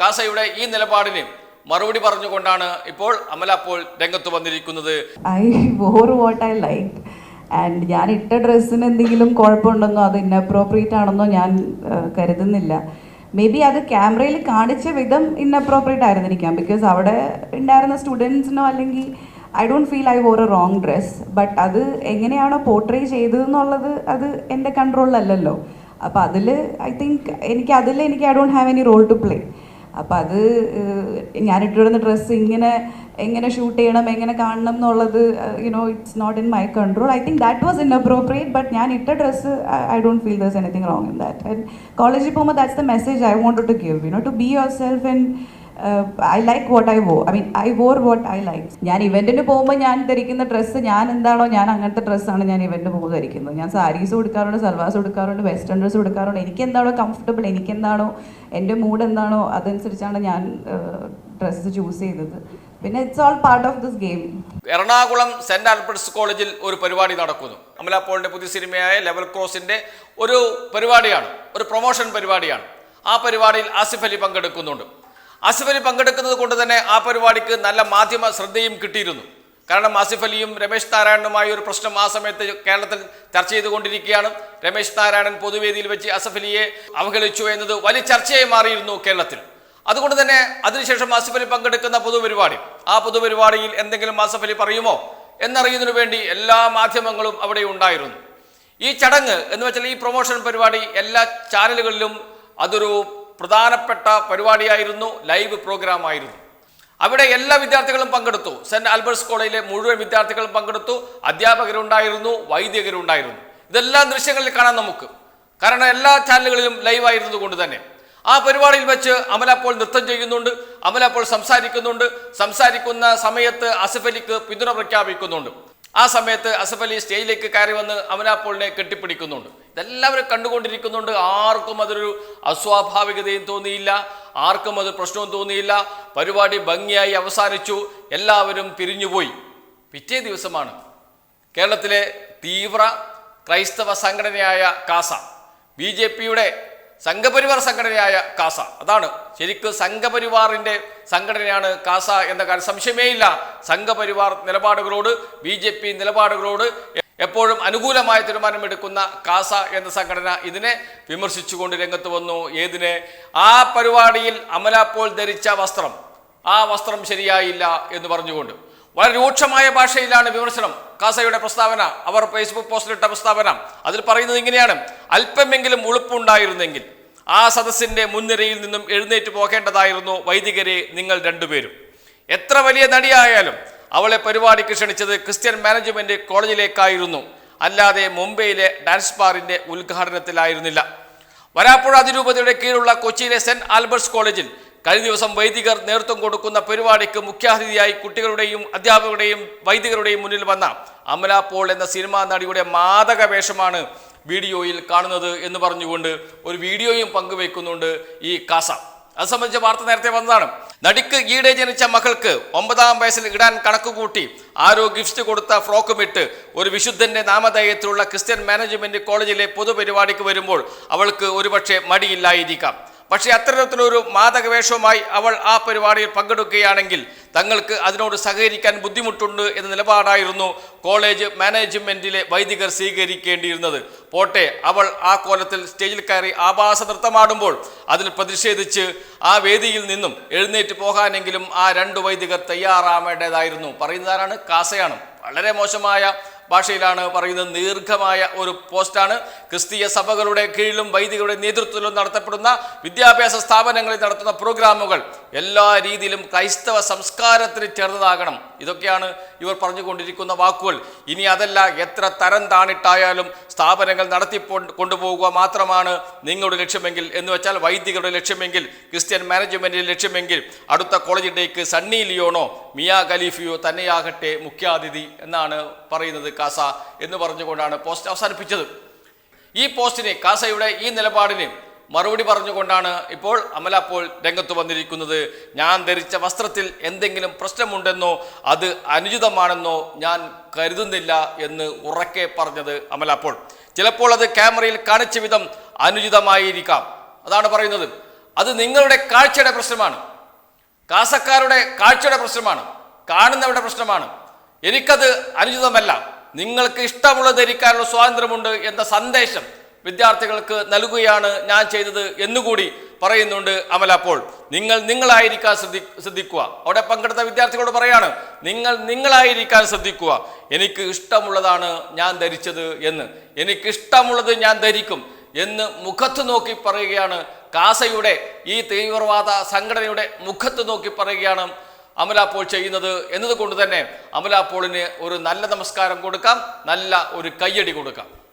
കാസയുടെ ഈ നിലപാടിന് മറുപടി പറഞ്ഞുകൊണ്ടാണ് ഇപ്പോൾ അമല അപ്പോൾ രംഗത്ത് വന്നിരിക്കുന്നത്. I what I like and ഞാൻ ഇട്ട ഡ്രസ്സിന് എന്തെങ്കിലും കുഴപ്പമുണ്ടെന്നോ അത് ഇന്നപ്രോപ്രിയേറ്റ് ആണെന്നോ ഞാൻ കരുതുന്നില്ല. മേ ബി അത് ക്യാമറയിൽ കാണിച്ച വിധം ഇന്നപ്രോപ്രിയേറ്റ് ആയിരുന്നിരിക്കാം. ബിക്കോസ് അവിടെ ഉണ്ടായിരുന്ന സ്റ്റുഡൻസിനോ അല്ലെങ്കിൽ I don't feel I wore a wrong dress but അത് എങ്ങനെയാണോ പോർട്രേ ചെയ്തതെന്നുള്ളത് അത് എന്റെ കൺട്രോളിലല്ലല്ലോ അപ്പോൾ അതിൽ ഐ തിങ്ക് എനിക്ക് അതിൽ എനിക്ക് I don't have any role to play അപ്പം അത് ഞാനിട്ടിടുന്ന ഡ്രസ്സ് ഇങ്ങനെ എങ്ങനെ ഷൂട്ട് ചെയ്യണം എങ്ങനെ കാണണം എന്നുള്ളത് you know it's not in my control I think that was inappropriate but ഞാൻ ഇട്ട dress I don't feel does anything wrong in that and കോളേജിൽ പോകുമ്പോൾ that's the message I want to give you know to be yourself and I like what I wo I mean I wore what I like ഞാൻ ഇവന്റിന് പോകുമ്പോൾ ഞാൻ ധരിക്കുന്ന dress ഞാൻ എന്താണോ ഞാൻ അങ്ങനത്തെ ഡ്രസ്സാണ് ഞാൻ ഇവന്റിന് പോകുമ്പോൾ ധരിക്കുന്നത്. ഞാൻ സാരീസ് കൊടുക്കാറുണ്ട് സൽവാസ് കൊടുക്കാറുണ്ട് വെസ്റ്റേൺ ഡ്രസ്സ് കൊടുക്കാറുണ്ട് എനിക്ക് എന്താണോ കംഫർട്ടബിൾ എനിക്ക് എന്താണോ എന്റെ മൂഡ് എന്താണോ അതനുസരിച്ചാണ് ഞാൻ ഡ്രസ്സ് ചൂസ് ചെയ്തത്. പിന്നെ it's all part of this game Ernakulam Saint Albert's കോളേജിൽ ഒരു പരിപാടി നടക്കുന്നു. അമല പുതിയ സിനിമയായ ലെവൽ ക്രോസിന്റെ ഒരു പരിപാടിയാണ് ഒരു പ്രൊമോഷൻ പരിപാടിയാണ്. ആ പരിപാടിയിൽ ആസിഫ് അലി പങ്കെടുക്കുന്നുണ്ട്. ആസിഫ് പങ്കെടുക്കുന്നത് കൊണ്ട് തന്നെ ആ പരിപാടിക്ക് നല്ല മാധ്യമ ശ്രദ്ധയും കിട്ടിയിരുന്നു. കാരണം ആസിഫ് അലിയും രമേശ് നാരായണനുമായ ഒരു പ്രശ്നം ആ സമയത്ത് കേരളത്തിൽ ചർച്ച ചെയ്തുകൊണ്ടിരിക്കുകയാണ്. രമേശ് നാരായണൻ പൊതുവേദിയിൽ വെച്ച് ആസിഫ് അലിയെ അവഹേളിച്ചു എന്നത് വലിയ ചർച്ചയായി മാറിയിരുന്നു കേരളത്തിൽ. അതുകൊണ്ട് തന്നെ അതിനുശേഷം ആസിഫ് അലി പങ്കെടുക്കുന്ന പൊതുപരിപാടി ആ പൊതുപരിപാടിയിൽ എന്തെങ്കിലും ആസിഫ് അലി പറയുമോ എന്നറിയുന്നതിനു വേണ്ടി എല്ലാ മാധ്യമങ്ങളും അവിടെ ഉണ്ടായിരുന്നു. ഈ ചടങ്ങ് എന്ന് വെച്ചാൽ ഈ പ്രൊമോഷൻ പരിപാടി എല്ലാ ചാനലുകളിലും അതൊരു പ്രധാനപ്പെട്ട പരിപാടിയായിരുന്നു ലൈവ് പ്രോഗ്രാം ആയിരുന്നു അവിടെ എല്ലാ വിദ്യാർത്ഥികളും പങ്കെടുത്തു. സെന്റ് ആൽബർട്ട്സ് കോളേജിലെ മുഴുവൻ വിദ്യാർത്ഥികളും പങ്കെടുത്തു. അധ്യാപകരുണ്ടായിരുന്നു വൈദികരുണ്ടായിരുന്നു. ഇതെല്ലാം ദൃശ്യങ്ങളിൽ കാണാം നമുക്ക്. കാരണം എല്ലാ ചാനലുകളിലും ലൈവ് ആയിരുന്നത് കൊണ്ട് തന്നെ. ആ പരിപാടിയിൽ വെച്ച് അമല പോൾ നൃത്തം ചെയ്യുന്നുണ്ട് അമല പോൾ സംസാരിക്കുന്നുണ്ട് സംസാരിക്കുന്ന സമയത്ത് അസഫലിക്ക് പിന്തുണ പ്രഖ്യാപിക്കുന്നുണ്ട്. ആ സമയത്ത് അസഫ് അലി സ്റ്റേജിലേക്ക് കയറി വന്ന് അമനാപ്പോളിനെ കെട്ടിപ്പിടിക്കുന്നുണ്ട്. ഇതെല്ലാവരും കണ്ടുകൊണ്ടിരിക്കുന്നുണ്ട്. ആർക്കും അതൊരു അസ്വാഭാവികതയും തോന്നിയില്ല. ആർക്കും അത് പ്രശ്നവും തോന്നിയില്ല. പരിപാടി ഭംഗിയായി അവസാനിച്ചു. എല്ലാവരും പിരിഞ്ഞുപോയി. പിറ്റേ ദിവസമാണ് കേരളത്തിലെ തീവ്ര ക്രൈസ്തവ സംഘടനയായ കാസ. ബി ജെ പിയുടെ സംഘപരിവാർ സംഘടനയായ കാസ. അതാണ്. ശരിക്കും സംഘപരിവാറിന്റെ സംഘടനയാണ് കാസ എന്ന കാര്യം സംശയമേയില്ല. സംഘപരിവാർ നിലപാടുകളോട് ബി ജെ പി നിലപാടുകളോട് എപ്പോഴും അനുകൂലമായ തീരുമാനമെടുക്കുന്ന കാസ എന്ന സംഘടന ഇതിനെ വിമർശിച്ചുകൊണ്ട് രംഗത്ത് വന്നു. ഏതിനെ? ആ പരിപാടിയിൽ അമലാപ്പോൾ ധരിച്ച വസ്ത്രം. ആ വസ്ത്രം ശരിയായില്ല എന്ന് പറഞ്ഞുകൊണ്ട്. വളരെ രൂക്ഷമായ ഭാഷയിലാണ് വിമർശനം. കാസയുടെ പ്രസ്താവന അവർ ഫേസ്ബുക്ക് പോസ്റ്റിലിട്ട പ്രസ്താവന. അതിൽ പറയുന്നത് ഇങ്ങനെയാണ്. അല്പമെങ്കിലും ഉളുപ്പുണ്ടായിരുന്നെങ്കിൽ ആ സദസ്സിന്റെ മുൻനിരയിൽ നിന്നും എഴുന്നേറ്റ് പോകേണ്ടതായിരുന്നു വൈദികരെ നിങ്ങൾ രണ്ടുപേരും. എത്ര വലിയ നടിയായാലും അവളെ പരിപാടിക്ക് ക്ഷണിച്ചത് ക്രിസ്ത്യൻ മാനേജ്മെന്റ് കോളേജിലേക്കായിരുന്നു. അല്ലാതെ മുംബൈയിലെ ഡാൻസ് ബാറിന്റെ ഉദ്ഘാടനത്തിലായിരുന്നില്ല. വരാപ്പുഴ അതിരൂപതയുടെ കീഴിലുള്ള കൊച്ചിയിലെ സെന്റ് ആൽബർട്സ് കോളേജിൽ കഴിഞ്ഞ ദിവസം വൈദികർ നേതൃത്വം കൊടുക്കുന്ന പരിപാടിക്ക് മുഖ്യാതിഥിയായി കുട്ടികളുടെയും അധ്യാപകരുടെയും വൈദികരുടെയും മുന്നിൽ വന്ന അമല പോൾ എന്ന സിനിമാ നടിയുടെ മാതക വേഷമാണ് വീഡിയോയിൽ കാണുന്നത് എന്ന് പറഞ്ഞുകൊണ്ട് ഒരു വീഡിയോയും പങ്കുവെക്കുന്നുണ്ട് ഈ കാസ. അത് സംബന്ധിച്ച വാർത്ത നേരത്തെ വന്നതാണ്. നടിക്ക് ഈടെ ജനിച്ച മകൾക്ക് ഒമ്പതാം വയസ്സിൽ ഇടാൻ കണക്കുകൂട്ടി ആരോ ഗിഫ്റ്റ് കൊടുത്ത ഫ്രോക്കും ഇട്ട് ഒരു വിശുദ്ധന്റെ നാമധേയത്തിലുള്ള ക്രിസ്ത്യൻ മാനേജ്മെന്റ് കോളേജിലെ പൊതുപരിപാടിക്ക് വരുമ്പോൾ അവൾക്ക് ഒരുപക്ഷെ മടിയില്ലായിരിക്കാം. പക്ഷേ അത്തരത്തിലൊരു മാതകവേഷവുമായി അവൾ ആ പരിപാടിയിൽ പങ്കെടുക്കുകയാണെങ്കിൽ തങ്ങൾക്ക് അതിനോട് സഹകരിക്കാൻ ബുദ്ധിമുട്ടുണ്ട് എന്ന നിലപാടായിരുന്നു കോളേജ് മാനേജ്മെന്റിലെ വൈദികർ സ്വീകരിക്കേണ്ടിയിരുന്നത്. പോട്ടെ അവൾ ആ കോലത്തിൽ സ്റ്റേജിൽ കയറി ആഭാസ നൃത്തമാടുമ്പോൾ അതിൽ പ്രതിഷേധിച്ച് ആ വേദിയിൽ നിന്നും എഴുന്നേറ്റ് പോകാനെങ്കിലും ആ രണ്ട് വൈദികർ തയ്യാറാവേണ്ടതായിരുന്നു പറയുന്നതാരാണ്? കാസയാണ്. വളരെ മോശമായ ഭാഷയിലാണ് പറയുന്നത് ദീർഘമായ ഒരു പോസ്റ്റാണ്. ക്രിസ്തീയ സഭകളുടെ കീഴിലും വൈദികരുടെ നേതൃത്വത്തിലും നടത്തപ്പെടുന്ന വിദ്യാഭ്യാസ സ്ഥാപനങ്ങളിൽ നടത്തുന്ന പ്രോഗ്രാമുകൾ എല്ലാ രീതിയിലും ക്രൈസ്തവ സംസ്കാരത്തിന് ചേർന്നതാകണം. ഇതൊക്കെയാണ് ഇവർ പറഞ്ഞുകൊണ്ടിരിക്കുന്ന വാക്കുകൾ. ഇനി അതല്ല എത്ര തരം താണിട്ടായാലും സ്ഥാപനങ്ങൾ നടത്തി കൊണ്ടുപോകുക മാത്രമാണ് നിങ്ങളുടെ ലക്ഷ്യമെങ്കിൽ. എന്ന് വെച്ചാൽ വൈദികരുടെ ലക്ഷ്യമെങ്കിൽ ക്രിസ്ത്യൻ മാനേജ്മെന്റിന്റെ ലക്ഷ്യമെങ്കിൽ അടുത്ത കോളേജിലേക്ക് സണ്ണി ലിയോണോ മിയ ഖലീഫിയോ തന്നെയാകട്ടെ മുഖ്യാതിഥി എന്നാണ് പറയുന്നത് കാസ എന്ന് പറഞ്ഞുകൊണ്ടാണ് പോസ്റ്റ് അവസാനിപ്പിച്ചത്. ഈ പോസ്റ്റിനെ കാസയുടെ ഈ നിലപാടിന് മറുപടി പറഞ്ഞുകൊണ്ടാണ് ഇപ്പോൾ അമല രംഗത്ത് വന്നിരിക്കുന്നത്. ഞാൻ ധരിച്ച വസ്ത്രത്തിൽ എന്തെങ്കിലും പ്രശ്നമുണ്ടെന്നോ അത് അനുചിതമാണെന്നോ ഞാൻ കരുതുന്നില്ല എന്ന് ഉറക്കെ പറഞ്ഞത് അമല പോൾ ചിലപ്പോൾ അത് ക്യാമറയിൽ കാണിച്ച വിധം അനുചിതമായിരിക്കാം. അതാണ് പറയുന്നത്. അത് നിങ്ങളുടെ കാഴ്ചയുടെ പ്രശ്നമാണ്. കാസക്കാരുടെ കാഴ്ചയുടെ പ്രശ്നമാണ്. കാണുന്നവരുടെ പ്രശ്നമാണ്. എനിക്കത് അനുചിതമല്ല. നിങ്ങൾക്ക് ഇഷ്ടമുള്ളത് ധരിക്കാനുള്ള സ്വാതന്ത്ര്യമുണ്ട് എന്ന സന്ദേശം വിദ്യാർത്ഥികൾക്ക് നൽകുകയാണ് ഞാൻ ചെയ്തത് എന്നുകൂടി പറയുന്നുണ്ട് അമല പോൾ നിങ്ങൾ നിങ്ങളായിരിക്കാൻ ശ്രദ്ധി ശ്രദ്ധിക്കുക. അവിടെ പങ്കെടുത്ത വിദ്യാർത്ഥികളോട് പറയാണ് നിങ്ങൾ നിങ്ങളായിരിക്കാൻ ശ്രദ്ധിക്കുക. എനിക്ക് ഇഷ്ടമുള്ളതാണ് ഞാൻ ധരിച്ചത് എന്ന്. എനിക്ക് ഇഷ്ടമുള്ളത് ഞാൻ ധരിക്കും എന്ന് മുഖത്ത് നോക്കി പറയുകയാണ് കാസയുടെ ഈ തീവ്രവാദ സംഘടനയുടെ മുഖത്ത് നോക്കി പറയുകയാണ് അമല ചെയ്യുന്നത് എന്നതുകൊണ്ട് തന്നെ അമല പോളിന് ഒരു നല്ല നമസ്കാരം കൊടുക്കാം നല്ല ഒരു കയ്യടി കൊടുക്കാം.